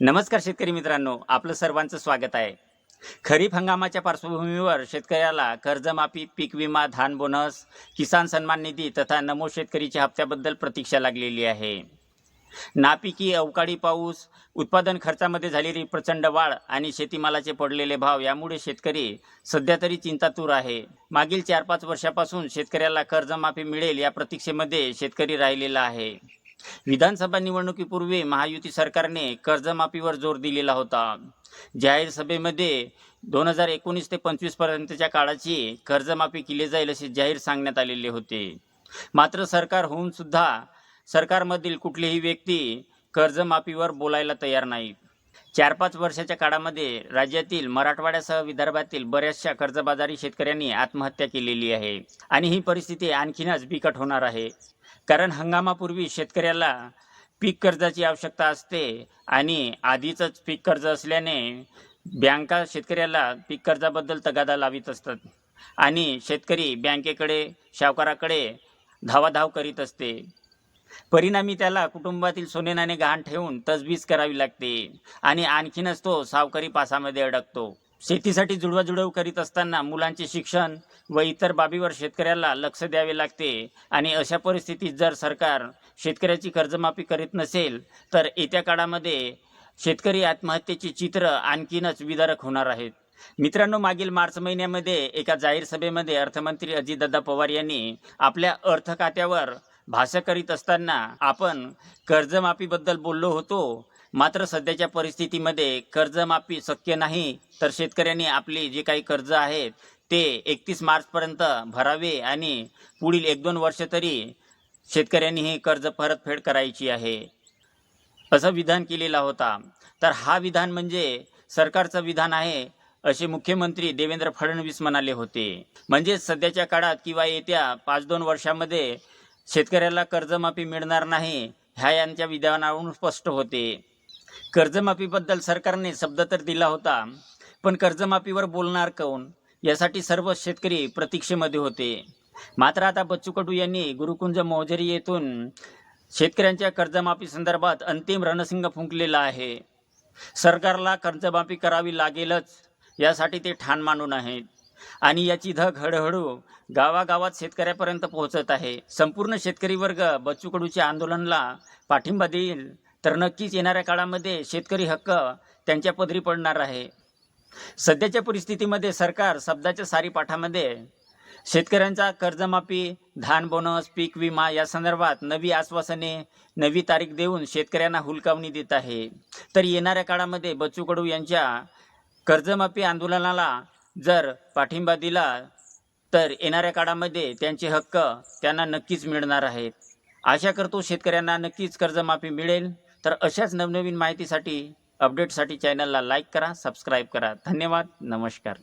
नमस्कार शेतकरी मित्रांनो आपलं सर्वांचं स्वागत आहे. खरीप हंगामाच्या पार्श्वभूमीवर शेतकऱ्याला कर्जमाफी पीक विमा धान बोनस किसान सन्मान निधी तथा नमो शेतकरीच्या हप्त्याबद्दल प्रतीक्षा लागलेली आहे. नापिकी अवकाळी पाऊस उत्पादन खर्चामध्ये झालेली प्रचंड वाढ आणि शेतीमालाचे पडलेले भाव यामुळे शेतकरी सध्या तरी चिंतातूर आहे. मागील चार पाच वर्षापासून शेतकऱ्याला कर्जमाफी मिळेल या प्रतीक्षेमध्ये शेतकरी राहिलेला आहे. विधानसभा निवडणुकीपूर्वी महायुती सरकारने कर्जमाफीवर जोर दिलेला होता. जाहीर सभेमध्ये दोन हजार एकोणीस ते पंचवीस पर्यंतच्या काळाची कर्जमाफी केली जाईल असे जाहीर सांगण्यात आलेले होते. मात्र सरकार होऊन सुद्धा सरकारमधील कुठलीही व्यक्ती कर्जमाफीवर बोलायला तयार नाहीत चार पाच वर्षाच्या काळामध्ये राज्यातील मराठवाड्यासह विदर्भातील बऱ्याचशा कर्जबाजारी शेतकऱ्यांनी आत्महत्या केलेली आहे आणि ही परिस्थिती आणखीनच बिकट होणार आहे. कारण हंगामापूर्वी शेतकऱ्याला पीक कर्जाची आवश्यकता असते आणि आधीचंच पीक कर्ज असल्याने बँका शेतकऱ्याला पीक कर्जाबद्दल तगादा लावित असतात आणि शेतकरी बँकेकडे सावकाराकडे धावाधाव करीत असते. परिणामी त्याला कुटुंबातील सोनेनाने गहाण ठेवून तजवीज करावी लागते आणि आणखीनच तो सावकारी पासामध्ये अडकतो. शेतीसाठी जुळवाजुळव करीत असताना मुलांचे शिक्षण व इतर बाबीवर शेतकऱ्याला लक्ष द्यावे लागते. आणि अशा परिस्थितीत जर सरकार शेतकऱ्याची कर्जमाफी करीत नसेल तर येत्या काळामध्ये शेतकरी आत्महत्येचे चित्र आणखीनच विदारक होणार आहेत. मित्रांनो मागील मार्च महिन्यामध्ये एका जाहीर सभेमध्ये अर्थमंत्री अजितदादा पवार यांनी आपल्या अर्थ खात्यावर भाष्य करीत असताना आपण कर्जमाफीबद्दल बोललो होतो. मात्र सध्याच्या परिस्थितीमध्ये कर्जमाफी शक्य नाही तर शेतकऱ्यांनी आपली जे काही कर्ज आहेत ते एकतीस मार्चपर्यंत भरावे आणि पुढील एक दोन वर्ष तरी शेतकऱ्यांनी हे कर्ज परतफेड करायची आहे. असं विधान केलेला होता. तर हा विधान म्हणजे सरकारचं विधान आहे असे मुख्यमंत्री देवेंद्र फडणवीस म्हणाले होते. म्हणजे सध्याच्या काळात किंवा येत्या पाच दोन वर्षामध्ये शेतकऱ्याला कर्जमाफी मिळणार नाही ह्या यांच्या विधानावरून स्पष्ट होते. कर्जमाफीबद्दल सरकारने शब्द तर दिला होता पण कर्जमाफीवर बोलणार कोण? यासाठी सर्व शेतकरी प्रतीक्षेमध्ये होते. मात्र आता बच्चू कडू यांनी गुरुकुंज मोजरी येथून शेतकऱ्यांच्या कर्जमाफी संदर्भात अंतिम रणसिंग फुंकलेला आहे. सरकारला कर्जमाफी करावी लागेलच यासाठी ते ठाण मांडून आहेत. आणि याची धग हळूहळू गावागावात शेतकऱ्यापर्यंत पोहोचत आहे. संपूर्ण शेतकरी वर्ग बच्चू कडूच्या आंदोलनाला पाठिंबा देईल तर नक्कीच येणाऱ्या काळामध्ये शेतकरी हक्क त्यांच्या पदरी पडणार आहे. सध्याच्या परिस्थितीमध्ये सरकार शब्दाच्या सारी पाठामध्ये शेतकऱ्यांचा कर्जमाफी धान बोनस पीक विमा या संदर्भात नवी आश्वासने नवी तारीख देऊन शेतकऱ्यांना हुलकावणी देत आहे. तर येणाऱ्या काळामध्ये बच्चू कडू यांच्या कर्जमाफी आंदोलनाला जर पाठिंबा दिला तर येणाऱ्या काळामध्ये त्यांचे हक्क त्यांना नक्कीच मिळणार आहेत. आशा करतो शेतकऱ्यांना नक्कीच कर्जमाफी मिळेल. तर अशाच नवनवीन माहितीसाठी अपडेटसाठी चॅनलला लाईक करा सबस्क्राईब करा. धन्यवाद नमस्कार.